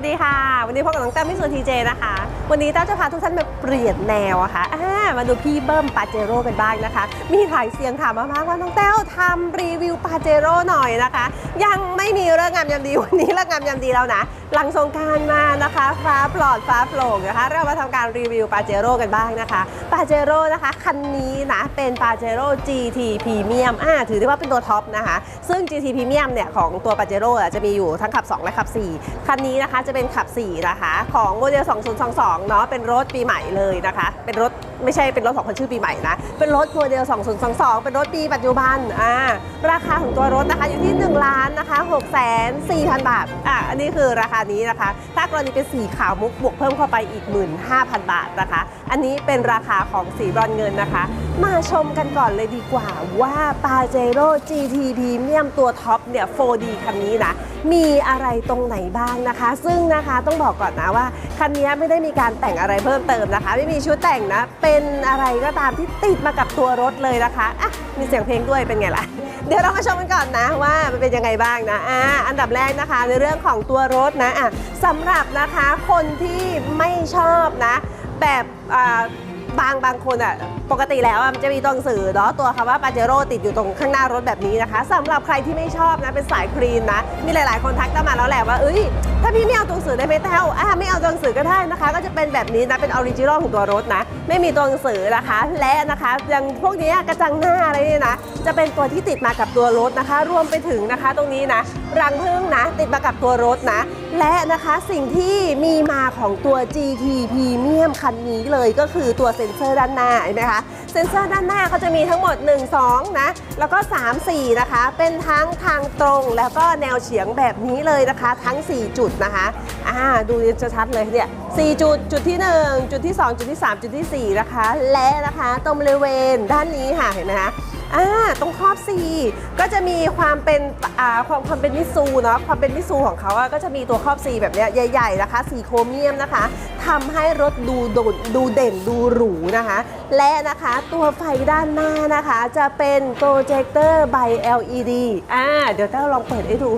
วัสดีค่ะ วันนี้พบกับน้องแต้มมิสูทีเจนะคะ วันนี้แต้มจะพาทุกท่านมาเปลี่ยนแนวอะค่ะอ่ามาดูพี่เบิ้มปาเจโร่กันบ้างนะคะ มีหลายเสียงถามมามากว่าน้องแต้วทำรีวิวปาเจโร่หน่อยนะคะ ยังไม่มีเรื่องงามยามดีวันนี้เรื่องงามยามดีแล้วนะ หลังสงการมานะคะ ฟ้าปลอดฟ้าโปร่งนะคะ เรามาทำการรีวิวปาเจโร่กันบ้างนะคะปาเจโร่นะคะคันนี้นะเป็นปาเจโร่ GT Premium อ่าถือได้ว่าเป็นตัวท็อปนะคะ ซึ่ง GT Premium เนี่ยของตัวปาเจโร่จะมีอยู่ทั้งขับ 2 และขับ 4 คันนี้นะคะจะเป็นขับ4นะคะของโมเดล 2022เนาะเป็นรถปีใหม่เลยนะคะ เป็นรถไม่ใช่เป็นรถของคนชื่อปีใหม่นะ เป็นรถโมเดล 2022 เป็นรถปีปัจจุบันอ่าราคาของตัวรถนะคะอยู่ที่1ล้านนะคะ6 4 0 0 0บาทอะอันนี้คือราคานี้นะคะ ถ้ากรณีเป็นสีขาวมุกบวกเพิ่มเข้าไปอีก 15,000 บาทนะคะ อันนี้เป็นราคาของสีบรอนเงินนะคะ มาชมกันก่อนเลยดีกว่าว่า p a j e r o GT Premium ตัวท็อปเนี่ย 4D คันนี้นะ มีอะไรตรงไหนบ้างนะคะ ซึ่งนะคะต้องบอกก่อนนะว่า คันนี้ไม่ได้มีการแต่งอะไรเพิ่มเติมนะคะ ไม่มีชุดแต่งนะ เป็นอะไรก็ตามที่ติดมากับตัวรถเลยนะคะอะมีเสียงเพลงด้วยเป็นไงล่ะเดี๋ยวเรามาชมกันก่อนนะว่ามันเป็นยังไงบ้างนะอ่าอันดับแรกนะคะในเรื่องของตัวรถนะอะสำหรับนะคะคนที่ไม่ชอบนะ แบบอ่าบางบางคนอะ ปกติแล้วอะมันจะมีตัวหนังสือเนาะตัวคำว่าปาเจโร่ติดอยู่ตรงข้างหน้ารถแบบนี้นะคะสำหรับใครที่ไม่ชอบนะเป็นสายคลีนนะ มีหลาย ๆ คนทักเข้ามาแล้วแหละว่าเอ้ยถ้าพี่ไม่เอาตัวหนังสือได้ไหมแต้วอะไม่เอาตัวหนังสือก็ได้นะคะ ก็จะเป็นแบบนี้นะเป็นออริจินอลของตัวรถนะ ไม่มีตัวหนังสือนะคะ และนะคะอย่างพวกนี้กระจังหน้าอะไรเนี่ยนะจะเป็นตัวที่ติดมากับตัวรถนะคะ รวมไปถึงนะคะ ตรงนี้นะรังพึ่งนะ ติดมากับตัวรถนะและนะคะสิ่งที่มีมาของตัว GT Premium คันนี้เลยก็คือตัวเซ็นเซอร์ด้านหน้าเห็นไหมคะ เซ็นเซอร์ด้านหน้าเขาจะมีทั้งหมด 1 2 นะ แล้วก็ 3 4 นะคะ เป็นทั้งทางตรงแล้วก็แนวเฉียงแบบนี้เลยนะคะ ทั้ง 4 จุดนะคะอ่าดูจะชัดเลยเนี่ย4จุด จุดที่ 1 จุดที่ 2 จุดที่ 3 จุดทีสี่4 นะคะ และนะคะตรงบริเวณด้านนี้ค่ะเห็นไหมคะ อ่าตรงครอบ C ก็จะมีความเป็นอ่าความความเป็นมิซูเนาะความเป็นมิซูของเขาอะก็จะมีตัวครอบ C แบบเนี้ยใหญ่ ๆ นะคะ สีโครเมียมนะคะทำให้รถดูโดดดูเด่นดูหรูนะคะ และนะคะตัวไฟด้านหน้านะคะ จะเป็นโปรเจคเตอร์ใบ LED อ่าเดี๋ยวเต้าลองเปิดให้ดู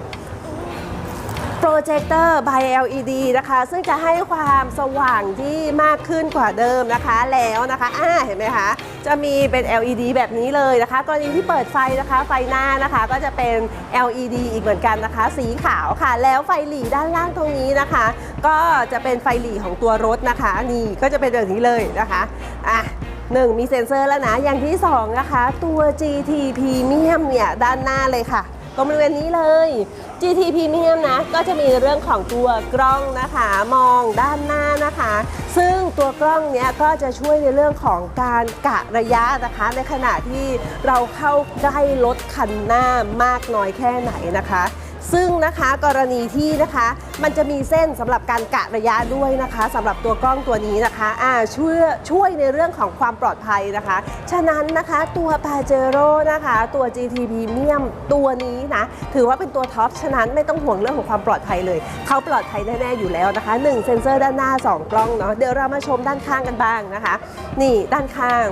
โปรเจคเตอร์ by LED นะคะ ซึ่งจะให้ความสว่างที่มากขึ้นกว่าเดิมนะคะแล้วนะคะอ่าเห็นไหมคะ จะมีเป็น LED แบบนี้เลยนะคะ กรณีที่เปิดไฟนะคะ ไฟหน้านะคะ ก็จะเป็น LED อีกเหมือนกันนะคะ สีขาวค่ะ แล้วไฟหลีด้านล่างตรงนี้นะคะ ก็จะเป็นไฟหลีของตัวรถนะคะ นี่ก็จะเป็นแบบนี้เลยนะคะอะหนึ่งมีเซ็นเซอร์แล้วนะ อย่างที่สองนะคะ ตัว GT Premium เนี่ยด้านหน้าเลยค่ะ ตรงบริเวณนี้เลย GT Premium นะ ก็จะมีเรื่องของตัวกล้องนะคะ มองด้านหน้านะคะ ซึ่งตัวกล้องเนี้ยก็จะช่วยในเรื่องของการกะระยะนะคะ ในขณะที่เราเข้าใกล้รถคันหน้ามากน้อยแค่ไหนนะคะ ซึ่งนะคะกรณีที่นะคะ มันจะมีเส้นสำหรับการกะระยะด้วยนะคะสำหรับตัวกล้องตัวนี้นะคะอ่าช่วยช่วยในเรื่องของความปลอดภัยนะคะ ฉะนั้นนะคะตัว p a j e r o นะคะตัว GT Premium ตัวนี้นะถือว่าเป็นตัวท็อปฉะนั้นไม่ต้องห่วงเรื่องของความปลอดภัยเลย เขาปลอดภัยแน่ๆอยู่แล้วนะคะ 1 เซ็นเซอร์ด้านหน้า 2 กล้องเนาะเดี๋ยวเรามาชมด้านข้างกันบ้างนะคะ นี่ด้านข้าง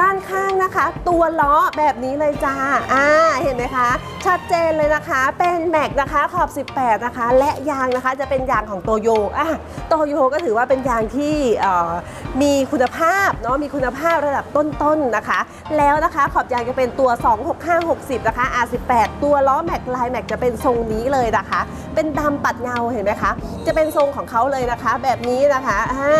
ด้านข้างนะคะ ตัวล้อแบบนี้เลยจ้าอ่าเห็นไหมคะ ชัดเจนเลยนะคะ เป็นแม็กนะคะขอบ 18 นะคะ และยางนะคะจะเป็นยางของโตโยอะโตโยก็ถือว่าเป็นยางที่มีคุณภาพเนาะมีคุณภาพระดับต้นๆนะคะ แล้วนะคะขอบยางจะเป็นตัว 26560 นะคะ R18 ตัวล้อแม็กลายแม็กจะเป็นทรงนี้เลยนะคะ เป็นดำปัดเงาเห็นไหมคะ จะเป็นทรงของเขาเลยนะคะ แบบนี้นะคะอ่า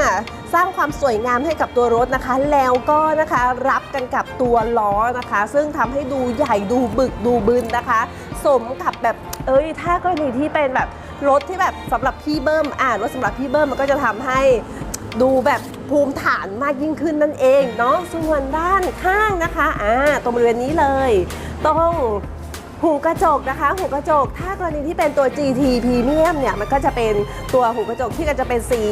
สร้างความสวยงามให้กับตัวรถนะคะ แล้วก็นะคะรับกันกับตัวล้อนะคะ ซึ่งทำให้ดูใหญ่ดูบึกดูบึนนะคะ สมกับแบบเอ้ยถ้ากรณีที่เป็นแบบรถที่แบบสำหรับพี่เบิ้มอ่ารถสำหรับพี่เบิ้มมันก็จะทำให้ดูแบบภูมิฐานมากยิ่งขึ้นนั่นเองเนาะส่วนด้านข้างนะคะอ่าตรงบริเวณนี้เลย ต้อง หูกระจกนะคะ หูกระจก ถ้ากรณีที่เป็นตัว GT Premium เนี่ย มันก็จะเป็นตัวหูกระจกที่ก็จะเป็นสี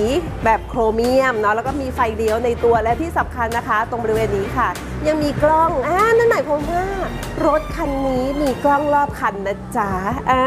แบบโครเมียมเนาะ แล้วก็มีไฟเลี้ยวในตัว และที่สำคัญนะคะ ตรงบริเวณนี้ค่ะยังมีกล้องอ่านั่นหมายความว่ารถคันนี้มีกล้องรอบคันนะจ๊ะอ่า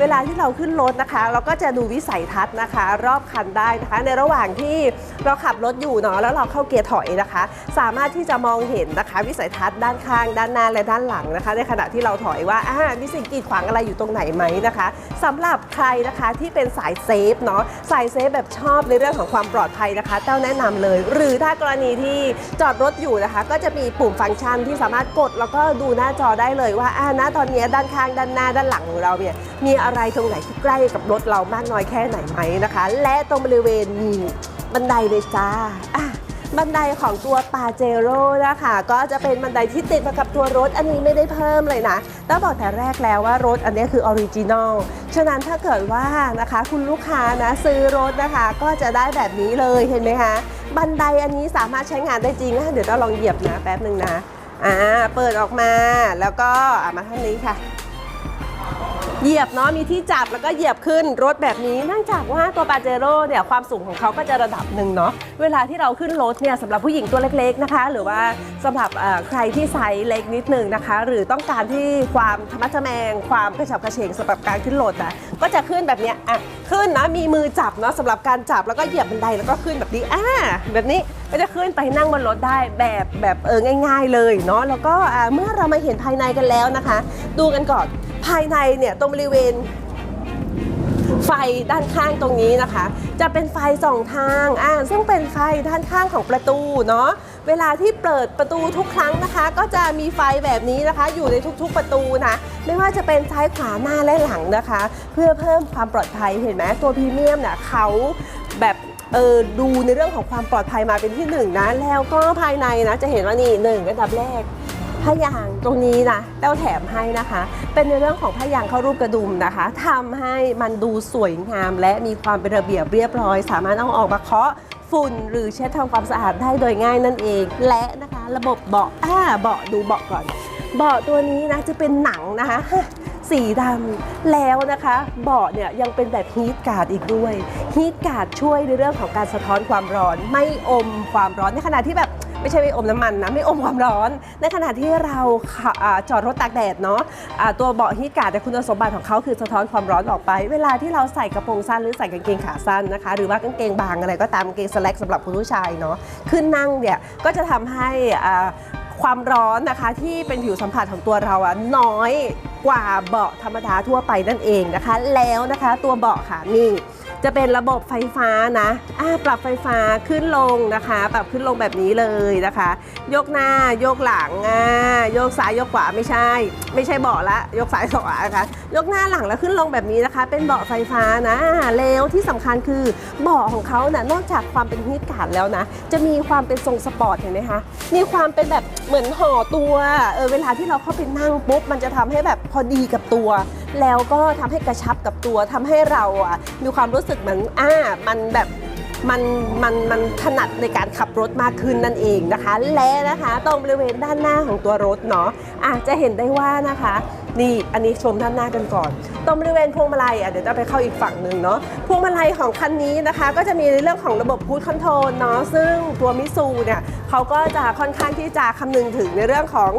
เวลาที่เราขึ้นรถนะคะ เราก็จะดูวิสัยทัศน์นะคะ รอบคันได้นะคะ ในระหว่างที่เราขับรถอยู่เนาะแล้วเราเข้าเกียร์ถอยนะคะ สามารถที่จะมองเห็นนะคะ วิสัยทัศน์ด้านข้างด้านหน้าและด้านหลังนะคะ ในขณะที่เราถอยว่าอ่ามีสิ่งกีดขวางอะไรอยู่ตรงไหนไหมนะคะสำหรับใครนะคะที่เป็นสายเซฟเนาะสายเซฟแบบชอบในเรื่องของความปลอดภัยนะคะเต้าแนะนำเลย หรือถ้ากรณีที่จอดรถอยู่นะคะก็จะมีปุ่มฟังก์ชันที่สามารถกด แล้วก็ดูหน้าจอได้เลยว่าอ่านะตอนนี้ด้านข้างด้านหน้าด้านหลังของเราเนี่ยมีอะไรตรงไหนที่ใกล้กับรถเรามากน้อยแค่ไหนไหมนะคะ และตรงบริเวณบันไดเลยจ้าอะ บันไดของตัวปาเจโร่นะคะ ก็จะเป็นบันไดที่ติดมากับตัวรถอันนี้ไม่ได้เพิ่มเลยนะต้องบอกแต่แรกแล้วว่ารถอันนี้คือออริจินอลฉะนั้นถ้าเกิดว่านะคะคุณลูกค้านะซื้อรถนะคะ ก็จะได้แบบนี้เลยเห็นไหมคะบันไดอันนี้สามารถใช้งานได้จริงนะเดี๋ยวเราลองเหยียบนะแป๊บหนึ่งนะอ่าเปิดออกมาแล้วก็มาท่างนี้ค่ะ เหยียบเนาะมีที่จับแล้วก็เหยียบขึ้นรถแบบนี้เนื่องจากว่าตัวปาเจโร่เนี่ยความสูงของเขาก็จะระดับหนึ่งเนาะเวลาที่เราขึ้นรถเนี่ยสำหรับผู้หญิงตัวเล็กๆนะคะ หรือว่าสำหรับใครที่ไซส์เล็กนิดหนึ่งนะคะ หรือต้องการที่ความธรรมะทะแมง ความกระฉับกระเฉงสำหรับการขึ้นรถอะก็จะขึ้นแบบเนี้ยอะขึ้นนะมีมือจับเนาะสำหรับการจับแล้วก็เหยียบบันไดแล้วก็ขึ้นแบบนี้อ่าแบบนี้ก็จะขึ้นไปนั่งบนรถได้แบบแบบเออง่าย ๆ เลยเนาะแล้วก็เมื่อเรามาเห็นภายในกันแล้วนะคะ ดูกันก่อน ภายในเนี่ยตรงบริเวณ ไฟด้านข้างตรงนี้นะคะ จะเป็นไฟสองทางอ่าซึ่งเป็นไฟด้านข้างของประตูเนาะเวลาที่เปิดประตูทุกครั้งนะคะ ก็จะมีไฟแบบนี้นะคะ อยู่ในทุกๆประตูนะไม่ว่าจะเป็นซ้ายขวาหน้าและหลังนะคะ เพื่อเพิ่มความปลอดภัยเห็นไหมตัวพรีเมียมเนี่ยเขาแบบเออดูในเรื่องของความปลอดภัยมาเป็นที่หนึ่งนะแล้วก็ภายในนะจะเห็นว่านี่หนึ่งอันดับแรก ผ้ายางตรงนี้นะเต้าแถมให้นะคะ เป็นในเรื่องของผ้ายางเข้ารูปกระดุมนะคะทำให้มันดูสวยงาม และมีความเป็นระเบียบเรียบร้อย สามารถเอาออกมาเคาะฝุ่นหรือเช็ดทำความสะอาดได้โดยง่ายนั่นเอง และนะคะระบบเบาะอ่าเบาะดูเบาะก่อน เบาะตัวนี้นะจะเป็นหนังนะคะสีดำแล้วนะคะเบาะเนี่ยยังเป็นแบบฮีทการ์ดอีกด้วยฮีทการ์ดช่วยในเรื่องของการสะท้อนความร้อน ไม่อมความร้อนในขณะที่แบบ ไม่ใช่ไม่อมน้ำมันนะไม่อมความร้อน ในขณะที่เราอจอดรถตากแดดเนาะอ่าตัวเบาะฮีทการ์ดแต่คุณสมบัติของเขาคือสะท้อนความร้อนออกไป เวลาที่เราใส่กระโปรงสั้นหรือใส่กางเกงขาสั้นนะคะ หรือว่ากางเกงบางอะไรก็ตามกางเกงสแลกสำหรับคุณผู้ชายเนาะขึ้นนั่งเนี่ยก็จะทำให้ความร้อนนะคะที่เป็นผิวสัมผัสของตัวเราอะน้อยกว่าเบาะธรรมดาทั่วไปนั่นเองนะคะ แล้วนะคะตัวเบาะค่ะนี่ จะเป็นระบบไฟฟ้านะปรับไฟฟ้าขึ้นลงนะคะ ปรับขึ้นลงแบบนี้เลยนะคะ ยกหน้า ยกหลังอ่าโยกซ้ายยกขวาไม่ใช่ ไม่ใช่เบาะละ ยกซ้ายยกขวานะคะ ยกหน้าหลังแล้วขึ้นลงแบบนี้นะคะ เป็นเบาะไฟฟ้านะแล้วที่สำคัญคือเบาะของเขานะ่ะนอกจากความเป็นฮีทการ์ดแล้วนะ จะมีความเป็นทรงสปอร์ตเห็นไหมคะ มีความเป็นแบบเหมือนห่อตัว เออเวลาที่เราเข้าไปนั่งปุ๊บมันจะทำให้แบบพอดีกับตัวแล้วก็ทำให้กระชับกับตัวทำให้เราอะมีความรู้สึกเหมือนอ่ามันแบบมันมันมันถนัดในการขับรถมากขึ้นนั่นเองนะคะ และนะคะตรงบริเวณด้านหน้าของตัวรถเนาะอาจจะเห็นได้ว่านะคะ นี่อันนี้ชมด้านหน้ากันก่อนตรงบริเวณพวงมาลัยอะเดี๋ยวจะไปเข้าอีกฝั่งหนึ่งเนาะพวงมาลัยของคันนี้นะคะ ก็จะมีในเรื่องของระบบพูดคอนโทรลเนาะซึ่งตัวมิซูเนี่ยเขาก็จะค่อนข้างที่จะคำนึงถึงในเรื่องของ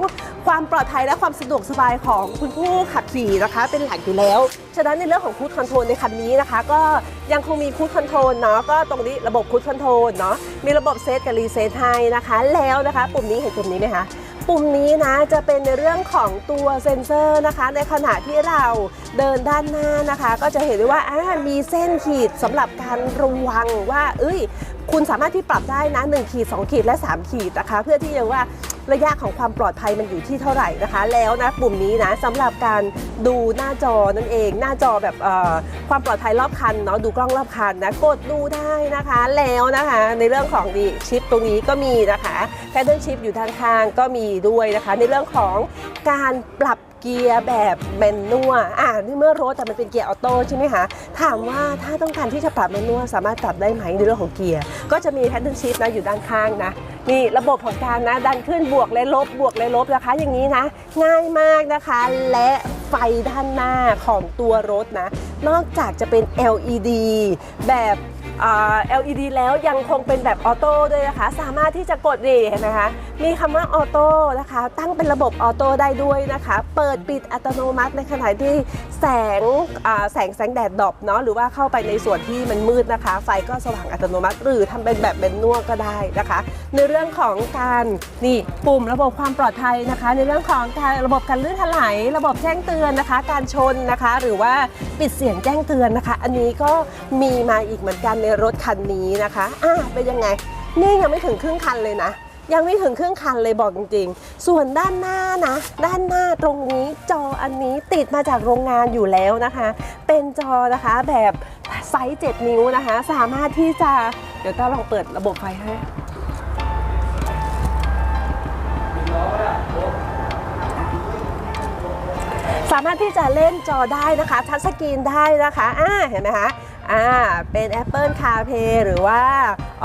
ความปลอดภัยและความสะดวกสบายของคุณผู้ขับขี่นะคะ เป็นหลักอยู่แล้ว ฉะนั้นในเรื่องของคูดคอนโทรลในคันนี้นะคะ ก็ยังคงมีคูดคอนโทรลเนาะก็ตรงนี้ระบบคูดคอนโทรลเนาะมีระบบเซตกับรีเซตให้นะคะ แล้วนะคะ ปุ่มนี้เห็นปุ่มนี้ไหมคะ ปุ่มนี้นะจะเป็นในเรื่องของตัวเซ็นเซอร์นะคะ ในขณะที่เราเดินด้านหน้านะคะ ก็จะเห็นได้ว่าามีเส้นขีดสำหรับการระวังว่า เอ้ย คุณสามารถที่ปรับได้นะ1ขีด2ขีดและ 3 ขีดนะคะ เพื่อที่จะว่า ระยะของความปลอดภัยมันอยู่ที่เท่าไหร่นะคะ แล้วนะปุ่มนี้นะสำหรับการดูหน้าจอนั่นเอง หน้าจอแบบความปลอดภัยรอบคันเนาะดูกล้องรอบคันนะกดดูได้นะคะ แล้วนะคะ ในเรื่องของดีชิปตรงนี้ก็มีนะคะแพดเดิลชิปอยู่ด้านข้างก็มีด้วยนะคะ ในเรื่องของการปรับ เกียร์แบบแมนนวลอ่านี่เมื่อรถแต่มันเป็นเกียร์ออโต้ใช่ไหมคะถามว่าถ้าต้องการที่จะปรับแมนนวลสามารถปรับได้ไหมในเรื่องของเกียร์ก็จะมีแพดเดิลชิปนะอยู่ด้านข้างนะนี่ระบบของการนะดันขึ้นบวกและลบบวกและลบนะคะ อย่างนี้นะ ง่ายมากนะคะ และไฟด้านหน้าของตัวรถนะ นอกจากจะเป็น LED แบบ LED แล้วยังคงเป็นแบบออโต้ด้วยนะคะ สามารถที่จะกดนี่เห็นไหมคะมีคำว่าออโต้นะคะ ตั้งเป็นระบบออโต้ได้ด้วยนะคะ เปิดปิดอัตโนมัติในขณะที่แสงแสงแสงแดดดอปเนาะหรือว่าเข้าไปในส่วนที่มันมืดนะคะ ไฟก็สว่างอัตโนมัติ หรือทำเป็นแบบเป็นนวก็ได้นะคะ ในเรื่องของการนี่ปุ่มระบบความปลอดภัยนะคะ ในเรื่องของการระบบการลื่นถลายระบบแจ้งเตือนนะคะ การชนนะคะ หรือว่าปิดเสียงแจ้งเตือนนะคะ อันนี้ก็มีมาอีกเหมือนกันในรถคันนี้นะคะอ่าเป็นยังไง นี่ยังไม่ถึงครึ่งคันเลยนะ ยังไม่ถึงครึ่งคันเลยบอกจริง ๆ ส่วนด้านหน้านะ ด้านหน้าตรงนี้จออันนี้ติดมาจากโรงงานอยู่แล้วนะคะ เป็นจอนะคะแบบไซส์ 7 นิ้วนะคะ สามารถที่จะ เดี๋ยวต้าลองเปิดระบบไฟให้สามารถที่จะเล่นจอได้นะคะ ทัชสกรีนได้นะคะอ่าเห็นไหมคะ อ่าเป็น Apple CarPlay หรือว่า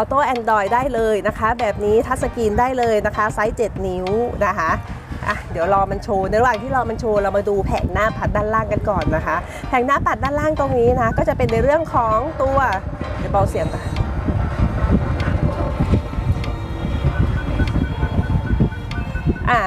Auto Android ได้เลยนะคะ แบบนี้ทัชสกรีนได้เลยนะคะไซส์ 7 นิ้วนะคะอะเดี๋ยวรอมันโชว์ในระหว่างที่รอมันโชว์เรามาดูแผงหน้าปัดด้านล่างกันก่อนนะคะ แผงหน้าปัดด้านล่างตรงนี้นะก็จะเป็นในเรื่องของตัวเดี๋ยวเบาเสียงก่อนอะ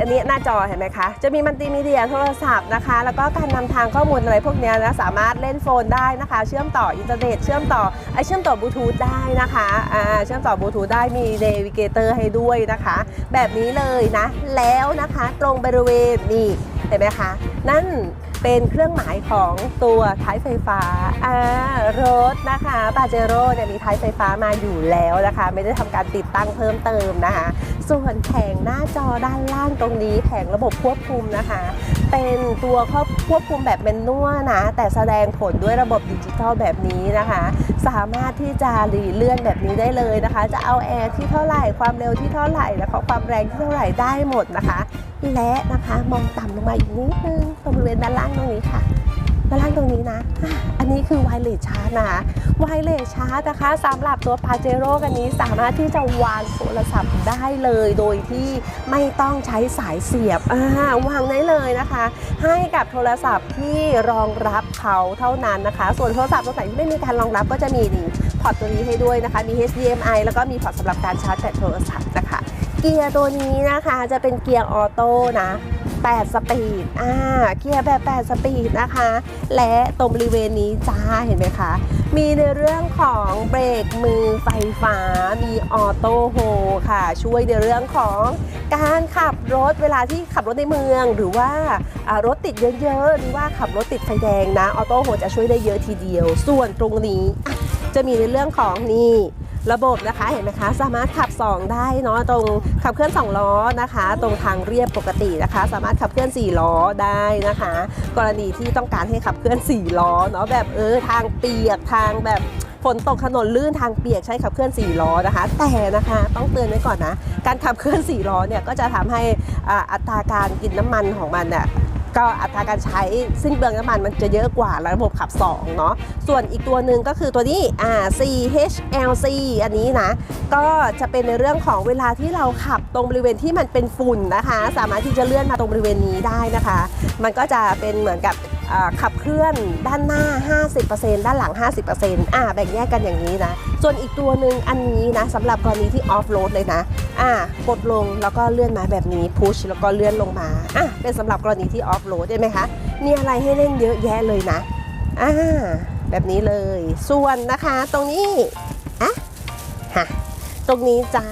อันนี้หน้าจอเห็นไหมคะ จะมีมัลติมีเดียโทรศัพท์นะคะ แล้วก็การนำทางข้อมูลอะไรพวกนี้นะสามารถเล่นโฟนได้นะคะ เชื่อมต่ออินเทอร์เน็ตเชื่อมต่อไอเชื่อมต่อบลูทูธได้นะคะอ่าเชื่อมต่อบลูทูธได้มีเนวิเกเตอร์ให้ด้วยนะคะ แบบนี้เลยนะ แล้วนะคะตรงบริเวณนี่เห็นไหมคะ นั่นเป็นเครื่องหมายของตัวท้ายไฟฟ้าอ่ารถนะคะปาเจโร่เนี่ยมีท้ายไฟฟ้ามาอยู่แล้วนะคะ ไม่ได้ทำการติดตั้งเพิ่มเติมนะคะ ส่วนแผงหน้าจอด้านล่างตรงนี้แผงระบบควบคุมนะคะ เป็นตัวควบควบคุมแบบเป็นนัวนะ แต่แสดงผลด้วยระบบดิจิทัลแบบนี้นะคะ สามารถที่จะหลีเลื่อนแบบนี้ได้เลยนะคะ จะเอาแอร์ที่เท่าไหร่ความเร็วที่เท่าไหร่แล้วก็ความแรงที่เท่าไหร่ได้หมดนะคะ และนะคะมองต่ำลงมาอีกนิดนึงตรงบริเวณด้านล่างตรงนี้ค่ะ ด้านล่างตรงนี้นะ อันนี้คือไวเลสชาร์จนะคะ ไวเลสชาร์จนะคะสำหรับตัวปาเจโร่กันนี้สามารถที่จะวางโทรศัพท์ได้เลยโดยที่ไม่ต้องใช้สายเสียบวางได้เลยนะคะ ให้กับโทรศัพท์ที่รองรับเขาเท่านั้นนะคะ ส่วนโทรศัพท์ตัวไหนที่ไม่มีการรองรับก็จะมีพอร์ตตัวนี้ให้ด้วยนะคะ มี HDMI แล้วก็มีพอร์ตสำหรับการชาร์จแบตโทรศัพท์นะคะ เกียร์ตัวนี้นะคะจะเป็นเกียร์ออโต้นะ 8 สปีด อ่า เกียร์แบบ 8 สปีดนะคะ และตรงบริเวณนี้จ้า เห็นไหมคะ มีในเรื่องของเบรกมือไฟฟ้า มีออโต้โฮค่ะ ช่วยในเรื่องของการขับรถเวลาที่ขับรถในเมือง หรือว่ารถติดเยอะๆ หรือว่าขับรถติดไฟแดงนะ ออโต้โฮจะช่วยได้เยอะทีเดียว ส่วนตรงนี้จะมีในเรื่องของนี่ ระบบนะคะเห็นไหมคะ สามารถขับ 2 ได้เนาะตรงขับเคลื่อน 2 ล้อนะคะ ตรงทางเรียบปกตินะคะ สามารถขับเคลื่อน 4 ล้อได้นะคะ กรณีที่ต้องการให้ขับเคลื่อน 4 ล้อเนาะแบบเออทางเปียกทางแบบฝนตกถนนลื่นทางเปียกใช้ขับเคลื่อน 4 ล้อนะคะ แต่นะคะต้องเตือนไว้ก่อนนะ การขับเคลื่อน 4 ล้อเนี่ยก็จะทำให้อัตราการกินน้ำมันของมันเนี่ย ก็อัตราการใช้สิ้นเปลืองน้ำมันมันจะเยอะกว่าระบบขับ2เนาะส่วนอีกตัวหนึ่งก็คือตัวนี้อ่า CHLC อันนี้นะ ก็จะเป็นในเรื่องของเวลาที่เราขับตรงบริเวณที่มันเป็นฝุ่นนะคะ สามารถที่จะเลื่อนมาตรงบริเวณนี้ได้นะคะ มันก็จะเป็นเหมือนกับ ขับเคลื่อนด้านหน้า 50%ด้านหลัง 50%อ่าแบ่งแยกกันอย่างนี้นะ ส่วนอีกตัวหนึ่งอันนี้นะสำหรับกรณีที่ออฟโรดเลยนะอ่ากดลงแล้วก็เลื่อนมาแบบนี้พุชแล้วก็เลื่อนลงมาอะเป็นสำหรับกรณีที่ออฟโรดได้ไหมคะ มีอะไรให้เล่นเยอะแยะเลยนะอ่าแบบนี้เลย ส่วนนะคะตรงนี้อะฮะตรงนี้จ้า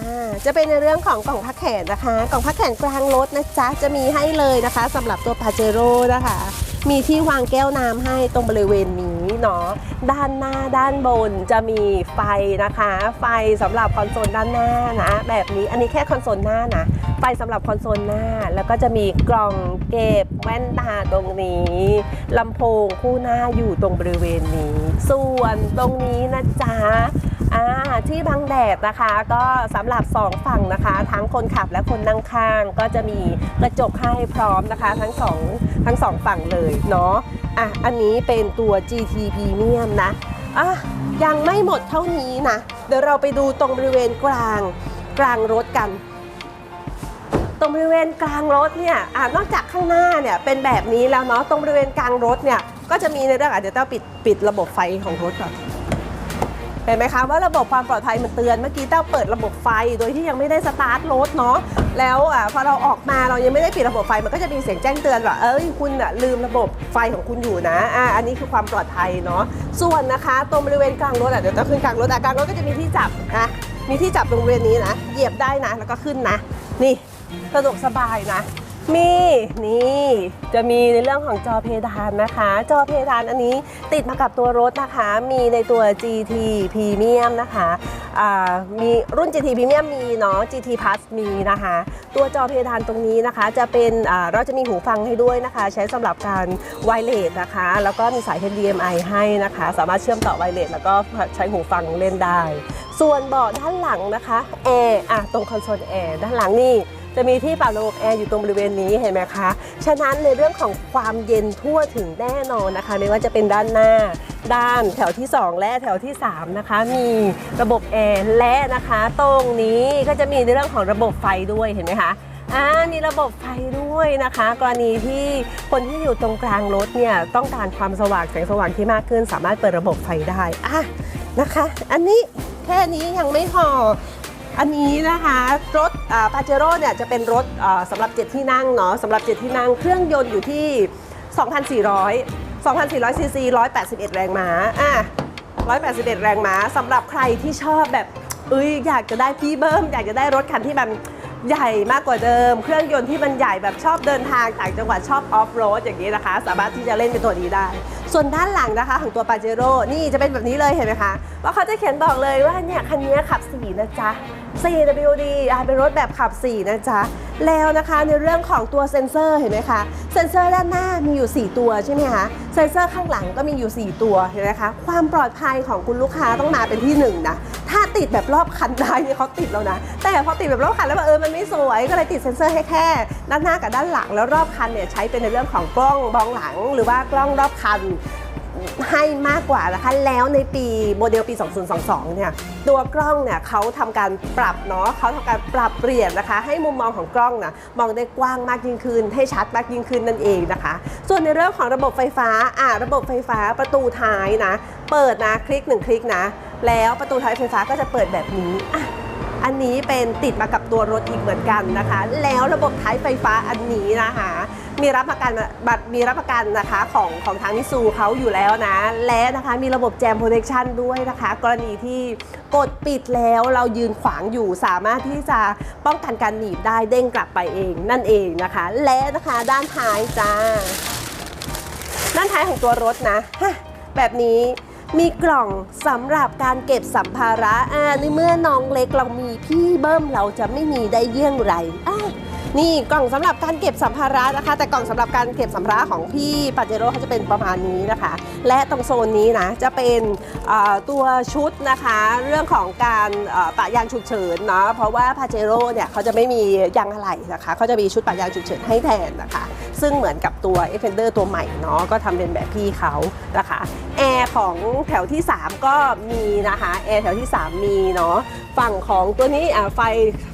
จะเป็นในเรื่องของกล่องพักแขนนะคะ กล่องพักแขนกลางรถนะจ๊ะ จะมีให้เลยนะคะสำหรับตัวปาเจโร่นะคะ มีที่วางแก้วน้ำให้ตรงบริเวณนี้เนาะด้านหน้าด้านบนจะมีไฟนะคะ ไฟสำหรับคอนโซลด้านหน้านะแบบนี้อันนี้แค่คอนโซลหน้านะไฟสำหรับคอนโซลหน้า แล้วก็จะมีกล่องเก็บแว่นตาตรงนี้ลำโพงคู่หน้าอยู่ตรงบริเวณนี้ ส่วนตรงนี้นะจ๊ะ อ่าที่บังแดดนะคะก็สำหรับสองฝั่งนะคะ ทั้งคนขับและคนนั่งข้างก็จะมีกระจกให้พร้อมนะคะ ทั้งสองทั้งสองฝั่งเลยเนาะอะอันนี้เป็นตัว GT Premium นะอะยังไม่หมดเท่านี้นะ เดี๋ยวเราไปดูตรงบริเวณกลางกลางรถกัน ตรงบริเวณกลางรถเนี่ยอ่านอกจากข้างหน้าเนี่ยเป็นแบบนี้แล้วเนาะตรงบริเวณกลางรถเนี่ยก็จะมีในเรื่องอะเดี๋ยวเต้าปิดปิดระบบไฟของรถก่อน เห็นไหมคะว่าระบบความปลอดภัยมันเตือนเมื่อกี้เต้าเปิดระบบไฟโดยที่ยังไม่ได้สตาร์ทรถเนาะแล้วอะพอเราออกมาเรายังไม่ได้ปิดระบบไฟมันก็จะมีเสียงแจ้งเตือนว่าเอ้ยคุณอะลืมระบบไฟของคุณอยู่นะอะอันนี้คือความปลอดภัยเนาะส่วนนะคะตรงบริเวณกลางรถอะเดี๋ยวจะขึ้นกลางรถอะกลางรถก็จะมีที่จับนะมีที่จับตรงบริเวณนี้นะเหยียบได้นะแล้วก็ขึ้นนะ นี่สะดวกสบายนะ มีนี่จะมีในเรื่องของจอเพดานนะคะ จอเพดานอันนี้ติดมากับตัวรถนะคะ มีในตัว GT Premium นะคะมีรุ่น GT Premium มีเนาะ GT Plus มีนะคะ ตัวจอเพดานตรงนี้นะคะ จะเป็นเราจะมีหูฟังให้ด้วยนะคะ ใช้สำหรับการไวเลสนะคะ แล้วก็มีสาย HDMI ให้นะคะ สามารถเชื่อมต่อไวเลสแล้วก็ใช้หูฟังเล่นได้ ส่วนเบาะด้านหลังนะคะแอร์อะตรงคอนโซลแอร์ด้านหลังนี่ จะมีที่ปรับระบบแอร์อยู่ตรงบริเวณนี้เห็นไหมคะ ฉะนั้นในเรื่องของความเย็นทั่วถึงแน่นอนนะคะ ไม่ว่าจะเป็นด้านหน้า ด้านแถวที่ 2 และแถวที่ 3 นะคะ มีระบบแอร์และนะคะ ตรงนี้ก็จะมีในเรื่องของระบบไฟด้วยเห็นไหมคะอ่ามีระบบไฟด้วยนะคะ กรณีที่คนที่อยู่ตรงกลางรถเนี่ยต้องการความสว่างแสงสว่างที่มากขึ้น สามารถเปิดระบบไฟได้อะนะคะ อันนี้แค่นี้ยังไม่พอ อันนี้นะคะรถปาเจโร่เนี่ยจะเป็นรถสำหรับ 7 ที่นั่งเนาะสำหรับ 7 ที่นั่งเครื่องยนต์อยู่ที่ 2,400 2,400ซีซี181 แรงม้าอะ181 แรงม้าสำหรับใครที่ชอบแบบเอ้ยอยากจะได้พี่เบิ้ม อยากจะได้รถคันที่แบบใหญ่มากกว่าเดิม เครื่องยนต์ที่มันใหญ่แบบชอบเดินทางต่างจังหวัดชอบออฟโรดอย่างนี้นะคะ สามารถที่จะเล่นเป็นตัวนี้ได้ ส่วนด้านหลังนะคะของตัวปาเจโร่นี่จะเป็นแบบนี้เลยเห็นไหมคะว่าเขาจะเขียนบอกเลยว่าเนี่ยคันนี้ขับสี่นะจ๊ะ 4WD เป็นรถแบบขับ 4 นะจ๊ะ แล้วนะคะในเรื่องของตัวเซ็นเซอร์เห็นไหมคะ เซ็นเซอร์ด้านหน้ามีอยู่ 4 ตัวใช่ไหมคะ เซ็นเซอร์ข้างหลังก็มีอยู่ 4 ตัวเห็นไหมคะ ความปลอดภัยของคุณลูกค้าต้องมาเป็นที่หนึ่งนะถ้าติดแบบรอบคันได้เนี่ยเขาติดแล้วนะ แต่พอติดแบบรอบคันแล้วแบบเออมันไม่สวยก็เลยติดเซ็นเซอร์ให้แค่ ด้านหน้ากับด้านหลังแล้วรอบคันเนี่ยใช้เป็นในเรื่องของกล้องมองหลัง หรือว่ากล้องรอบคัน ให้มากกว่านะคะ แล้วในปีโมเดลปี 2022 เนี่ย ตัวกล้องเนี่ยเขาทำการปรับเนาะเขาทำการปรับเปลี่ยนนะคะ ให้มุมมองของกล้องนะมองได้กว้างมากยิ่งขึ้น ให้ชัดมากยิ่งขึ้นนั่นเองนะคะ ส่วนในเรื่องของระบบไฟฟ้าอ่าระบบไฟฟ้าประตูท้ายนะ เปิดนะคลิกหนึ่งคลิกนะ แล้วประตูท้ายไฟฟ้าก็จะเปิดแบบนี้อะอันนี้เป็นติดมากับตัวรถอีกเหมือนกันนะคะ แล้วระบบท้ายไฟฟ้าอันนี้นะคะ มีรับประกันบัตรมีรับประกันนะคะของของทางมิซูเขาอยู่แล้วนะ และนะคะมีระบบแจมโปรเทคชันด้วยนะคะ กรณีที่กดปิดแล้วเรายืนขวางอยู่สามารถที่จะป้องกันการหนีบได้เด้งกลับไปเองนั่นเองนะคะ และนะคะด้านท้ายจ้า ด้านท้ายของตัวรถนะฮะแบบนี้มีกล่องสำหรับการเก็บสัมภาระอ่าในเมื่อน้องเล็กเรามีพี่เบิ้มเราจะไม่มีได้เยี่ยงไรอ่า นี่กล่องสำหรับการเก็บสัมภาระนะคะ แต่กล่องสำหรับการเก็บสัมภาระของพี่ปาเจโร่เขาจะเป็นประมาณนี้นะคะ และตรงโซนนี้นะจะเป็นตัวชุดนะคะ เรื่องของการปะยางฉุกเฉินเนาะเพราะว่าปาเจโร่เนี่ยเขาจะไม่มียางอะไหล่นะคะเขาจะมีชุดปะยางฉุกเฉินให้แทนนะคะ ซึ่งเหมือนกับตัว e f e n d e r ตัวใหม่เนาะก็ทำเป็นแบบพี่เขานะคะแอร์ของแถวที่ 3 ก็มีนะคะแอร์แถวที่ 3 มีเนาะฝั่งของตัวนี้ไฟ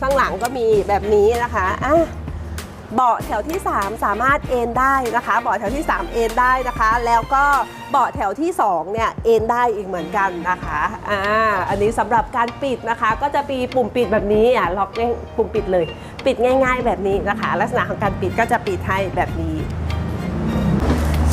ข้างหลังก็มีแบบนี้นะคะอะ เบาะแถวที่ 3 สามารถเอนได้นะคะ เบาะแถวที่ 3 เอนได้นะคะ แล้วก็เบาะแถวที่ 2 เนี่ยเอนได้อีกเหมือนกันนะคะอ่าอันนี้สำหรับการปิดนะคะ ก็จะมีปุ่มปิดแบบนี้อะล็อกง่ายปุ่มปิดเลย ปิดง่าย ๆ แบบนี้นะคะ ลักษณะของการปิดก็จะปิดให้แบบนี้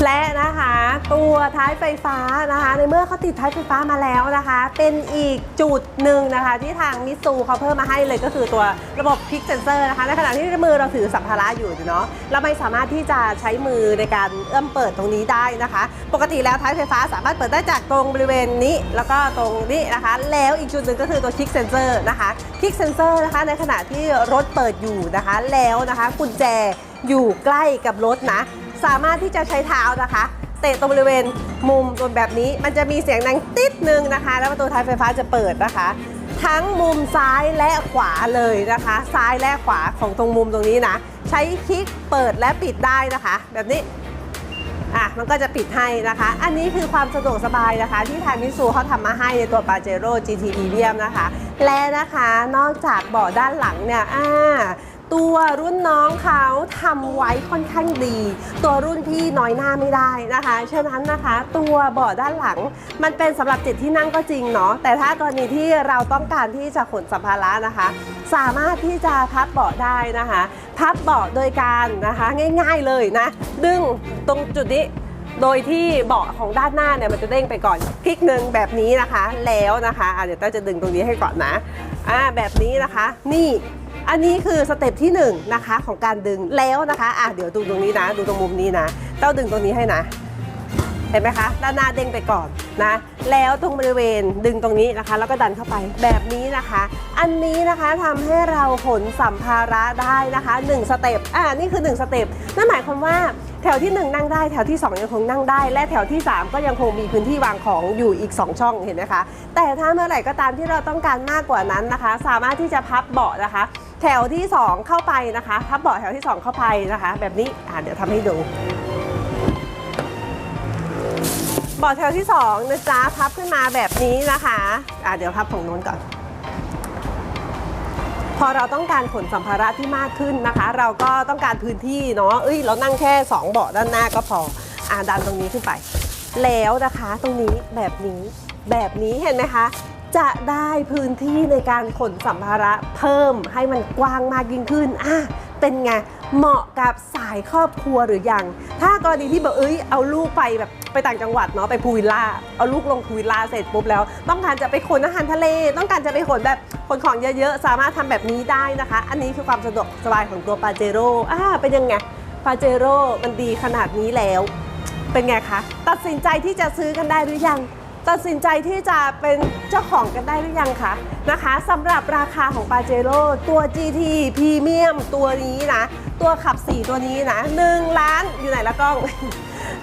และนะคะตัวท้ายไฟฟ้านะคะ ในเมื่อเขาติดท้ายไฟฟ้ามาแล้วนะคะ เป็นอีกจุดหนึ่งนะคะ ที่ทางมิตซูเขาเพิ่มมาให้เลยก็คือตัวระบบพิกเซนเซอร์นะคะในขณะที่มือเราถือสัมภาระอยู่เนาะเราไม่สามารถที่จะใช้มือในการเอื้อมเปิดตรงนี้ได้นะคะ ปกติแล้วท้ายไฟฟ้าสามารถเปิดได้จากตรงบริเวณนี้ แล้วก็ตรงนี้นะคะ แล้วอีกจุดหนึ่งก็คือตัวคิกเซนเซอร์นะคะคิกเซนเซอร์นะคะในขณะที่รถเปิดอยู่นะคะ แล้วนะคะกุญแจอยู่ใกล้กับรถนะ สามารถที่จะใช้เท้านะคะ เตะตรงบริเวณมุมตรงแบบนี้ มันจะมีเสียงดังติดนึงนะคะ แล้วประตูท้ายไฟฟ้าจะเปิดนะคะ ทั้งมุมซ้ายและขวาเลยนะคะ ซ้ายและขวาของตรงมุมตรงนี้นะ ใช้คลิกเปิดและปิดได้นะคะ แบบนี้อะมันก็จะปิดให้นะคะ อันนี้คือความสะดวกสบายนะคะ ที่ทางมิซูเขาทำมาให้ในตัวปาเจโร่ GT Medium นะคะ และนะคะนอกจากเบาะด้านหลังเนี่ยอ่า ตัวรุ่นน้องเขาทำไว้ค่อนข้างดี ตัวรุ่นพี่น้อยหน้าไม่ได้นะคะ ฉะนั้นนะคะ ตัวเบาะด้านหลังมันเป็นสำหรับเจ็ดที่นั่งก็จริงเนาะแต่ถ้ากรณีที่เราต้องการที่จะขนสัมภาระนะคะ สามารถที่จะพับเบาะได้นะคะ พับเบาะโดยการนะคะ ง่าย ๆเลยนะ ดึงตรงจุดนี้โดยที่เบาะของด้านหน้าเนี่ยมันจะเด้งไปก่อนคลิกหนึ่งแบบนี้นะคะแล้วนะคะะเดี๋ยวต้าจะดึงตรงนี้ให้ก่อนนะอ่าแบบนี้นะคะ นี่ อันนี้คือสเต็ปที่หนึ่งนะคะของการดึงแล้วนะคะอะเดี๋ยวดูตรงนี้นะ ดูตรงมุมนี้นะเต้าดึงตรงนี้ให้นะ เห็นไหมคะด้านหน้าเด้งไปก่อนนะ แล้วตรงบริเวณดึงตรงนี้นะคะ แล้วก็ดันเข้าไปแบบนี้นะคะ อันนี้นะคะทำให้เราขนสัมภาระได้นะคะ1สเต็ปอ่านี่คือ1สเต็ปนั่นหมายความว่าแถวที่ 1 นั่งได้แถวที่ 2 ยังคงนั่งได้ และแถวที่ 3 ก็ยังคงมีพื้นที่วางของอยู่อีก 2 ช่องเห็นไหมคะ แต่ถ้าเมื่อไหร่ก็ตามที่เราต้องการมากกว่านั้นนะคะ สามารถที่จะพับเบาะนะคะ แถวที่ 2 เข้าไปนะคะพับเบาะแถวที่ 2 เข้าไปนะคะ แบบนี้อ่าเดี๋ยวทำให้ดูเบาะแถวที่2นะจ๊ะพับขึ้นมาแบบนี้นะคะอะเดี๋ยวพับของโน้นก่อน พอเราต้องการขนสัมภาระที่มากขึ้นนะคะ เราก็ต้องการพื้นที่เนาะเอ้ยเรานั่งแค่ 2 เบาะด้านหน้าก็พออ่าดันตรงนี้ขึ้นไป แล้วนะคะ ตรงนี้แบบนี้แบบนี้เห็นไหมคะ จะได้พื้นที่ในการขนสัมภาระเพิ่มให้มันกว้างมากยิ่งขึ้นอะเป็นไงเหมาะกับสายครอบครัวหรือยัง ถ้ากรณีที่แบบเอ้ยเอาลูกไปแบบไปต่างจังหวัดเนาะไปพูลวิลล่าเอาลูกลงพูลวิลล่าเสร็จปุ๊บแล้ว ต้องการจะไปขนอาหารทะเล ต้องการจะไปขนแบบขนของเยอะๆ สามารถทำแบบนี้ได้นะคะ อันนี้คือความสะดวกสบายของตัวปาเจโร่อ่าเป็นยังไงปาเจโร่มันดีขนาดนี้แล้ว เป็นไงคะตัดสินใจที่จะซื้อกันได้หรือยัง ตัดสินใจที่จะเป็นเจ้าของกันได้หรือยังคะนะคะสำหรับราคาของปาเจโร่ตัว GT พรีเมียมตัวนี้นะ ตัวขับ 4 ตัวนี้นะ1ล้านอยู่ไหนละกล้อง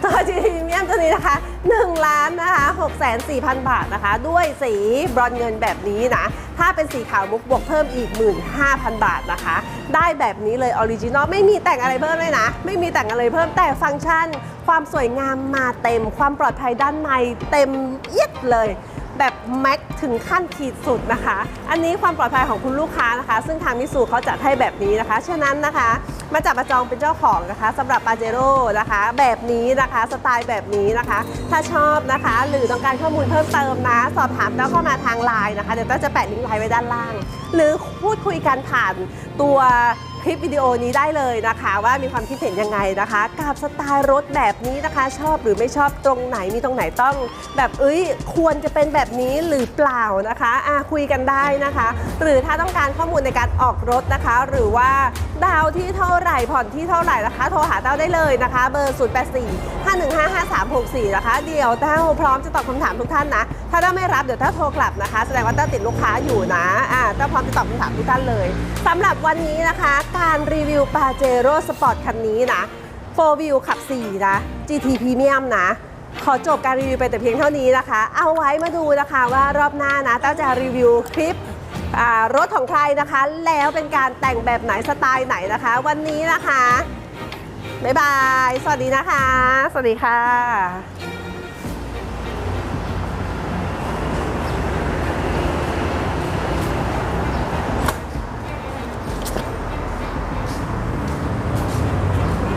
ตัว GT พรีเมียมตัวนี้นะคะ1ล้านนะคะ6 4 0 0 0 บาทนะคะ ด้วยสีบรอนเงินแบบนี้นะ ถ้าเป็นสีขาวมุกบวกเพิ่มอีก 15,000 บาทนะคะ ได้แบบนี้เลยออริจินอลไม่มีแต่งอะไรเพิ่มเลยนะ ไม่มีแต่งอะไรเพิ่มแต่ฟังก์ชัน ความสวยงามมาเต็ม ความปลอดภัยด้านในเต็มเอียดเลย แบบแม็กถึงขั้นขีดสุดนะคะ อันนี้ความปลอดภัยของคุณลูกค้านะคะ ซึ่งทางมิสูเขาจัดให้แบบนี้นะคะ ฉะนั้นนะคะ มาจับมาจองเป็นเจ้าของนะคะสำหรับปาเจโร่นะคะ แบบนี้นะคะสไตล์แบบนี้นะคะ ถ้าชอบนะคะ หรือต้องการข้อมูลเพิ่มเติมนะ สอบถามแล้วเข้ามาทางไลน์นะคะเดี๋ยวต้าจะแปะลิงก์ไลน์ไว้ด้านล่าง หรือพูดคุยกันผ่านตัว คลิปวิดีโอนี้ได้เลยนะคะ ว่ามีความคิดเห็นยังไงนะคะ กับสไตล์รถแบบนี้นะคะ ชอบหรือไม่ชอบตรงไหนมีตรงไหนต้อง แบบเอ้ยควรจะเป็นแบบนี้หรือเปล่านะคะอะคุยกันได้นะคะ หรือถ้าต้องการข้อมูลในการออกรถนะคะ หรือว่าดาวที่เท่าไหร่ผ่อนที่เท่าไหร่นะคะ โทรหาเต้าได้เลยนะคะ เบอร์ 0 8 4 5 1 5 5 3 6 4 นะคะ เดี๋ยวเต้าพร้อมจะตอบคำถามทุกท่านนะ ถ้าเต้าไม่รับเดี๋ยวเต้าโทรกลับนะคะ แสดงว่าเต้าติดลูกค้าอยู่นะอ่าเต้าพร้อมจะตอบคำถามทุกท่านเลยสำหรับวันนี้นะคะการรีวิวปาเจโร่สปอร์ตคันนี้นะ4 View ขับ 4 นะ GT Premium นะ ขอจบการรีวิวไปแต่เพียงเท่านี้นะคะ เอาไว้มาดูนะคะว่ารอบหน้านะต้าจะรีวิวคลิปรถของใครนะคะ แล้วเป็นการแต่งแบบไหนสไตล์ไหนนะคะ วันนี้นะคะ บ๊ายบาย สวัสดีนะคะ สวัสดีค่ะ